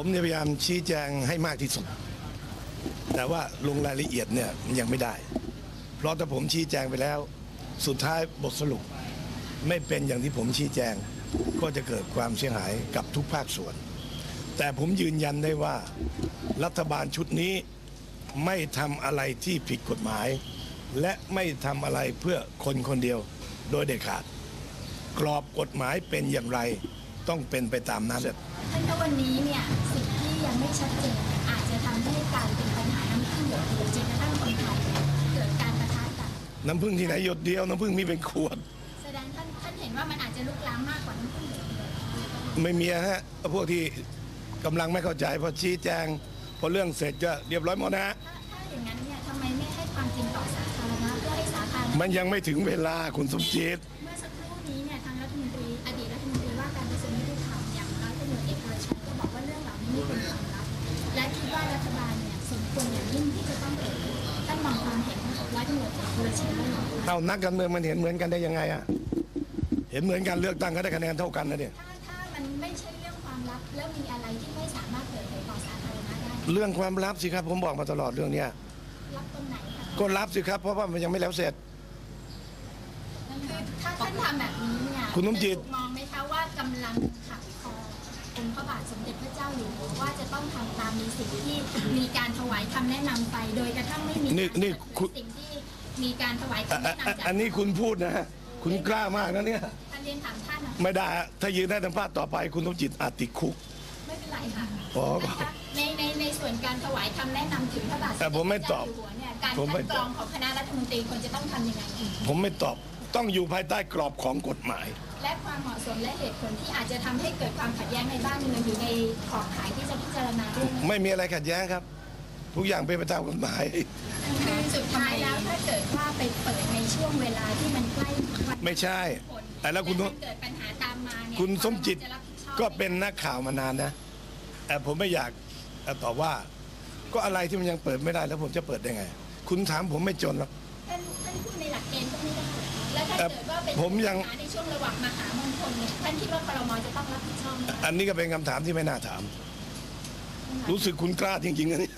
ผมพยายามชี้แจงให้มากที่สุด แต่ว่าลงรายละเอียดเนี่ยยังไม่ได้ เพราะถ้าผมชี้แจงไปแล้ว สุดท้ายบทสรุป ไม่เป็นอย่างที่ผมชี้แจง ก็จะเกิดความเสียหายกับทุกภาคส่วน แต่ผมยืนยันได้ว่า รัฐบาลชุดนี้ไม่ทำอะไรที่ผิดกฎหมาย และไม่ทำอะไรเพื่อคนคนเดียวโดยเด็ดขาด กรอบกฎหมายเป็นอย่างไรต้องเป็นไปตามนั้นท่านคะวันนี้เนี่ย ไม่ชัดเจนเนี่ยอาจจะทำให้การเป็นปัญหาน้ำพึ่งหยดเดียวจนกระทั่งคนไทยเนี่ยเกิดการประทะกันน้ำพึ่งที่ไหนหยดเดียวน้ำพึ่งมีเป็นขวด แสดงท่านท่านเห็นว่ามันอาจจะลุกลามมากกว่าน้ำพึ่งหยดเดียวไม่มีฮะพวกที่กำลังไม่เข้าใจพอชี้แจงพอเรื่องเสร็จก็เรียบร้อยหมดนะฮะถ้าถ้าอย่างนั้นเนี่ยทำไมไม่ให้ความจริงต่อสาธารณะเพื่อให้สาธารณะมันยังไม่ถึงเวลาคุณสมจิตเมื่อสักครู่นี้เนี่ย ควรอย่างยิ่งที่จะต้องเปิดเผยท่านมองความเห็นของร้อยตำรวจเอกวรชัยว่าอย่างไรเอานักการเมืองมันเห็นเหมือนกันได้ยังไงอะเห็นเหมือนกันเลือกตั้งก็ได้คะแนนเท่ากันนะเนี่ยถ้าถ้ามันไม่ใช่เรื่องความลับแล้วมีอะไรที่ไม่สามารถเปิดเผยต่อสาธารณะได้เรื่องความลับสิครับผมบอกมาตลอดเรื่องเนี้ยลับตรงไหนคะก็ลับสิครับ เพราะว่ามันยังไม่แล้วเสร็จ คือถ้าท่านทำแบบนี้เนี่ยคุณสมจิต จะถูกมองไหมคะว่ากำลังขัดคอองค์พระบาทสมเด็จพระเจ้าอยู่หัวว่าจะต้องทำตา มในสิ่งที่มีการถวายคำแนะนำไป โดยกระทั่งไม่มีนี่การนี่เปิดคุเผณยสิ่งที่มีการถวายอะคำอะแนะอะนำจากอันนี้คุณพูดนะฮะคุณกล้ามากนะเนี่ย ท่านเรียนถามท่านนะไม่ได้ฮะถ้ายืนได้สัมภาษณ์ต่อไป คุณสมจิตอาจติดคุก ไม่เป็นไรค่ะอ๋อนะคะในในในส่วนการถวายคำแนะนำถึงพระบาทสมแต่เด็จผมไม่พระตเจ้าอบอยู่หัวเนี่ยการผมไม่คัดกตรออบ งของคณะรัฐมนตรีควรจะต้องทำยังไงผมไม่ตอบ ต้องอยู่ภายใต้กรอบของกฎหมาย และความเหมาะสมและเหตุผลที่อาจจะทำให้เกิดความขัดแย้งในบ้านเมืองอยู่ในขอบข่าย ไม่มีอะไรขัดแย้งครับ ทุกอย่างเป็นไปตามกฎหมายคือสุดท้ายแล้วถ้าเกิดว่าไปเปิดในช่วงเวลาที่มันใกล้วันไม่ใช่ผลแต่แล้วคุณมันเกิดปัญหาตามมาเนี่ยคุณสมจิตจะรับผิดชอบก็เป็นนักข่าวมานานนะแต่ผมไม่อยากตอบว่า ก็อะไรที่มันยังเปิดไม่ได้แล้วผมจะเปิดได้ไง คุณถามผมไม่จนหรอก ท่านท่านพูดในหลักเกณฑ์ก็ไม่ได้และถ้าเอ่อเกิดว่าเป็นผมยัง ปัญหาในช่วงระหว่างมหามงคลเนี่ยท่านคิดว่าครมจะต้องรับผิดชอบไหมคะอันนี้ก็เป็นคำถามที่ไม่น่าถาม รู้สึกคุณกล้าจริงๆนะเนี่ย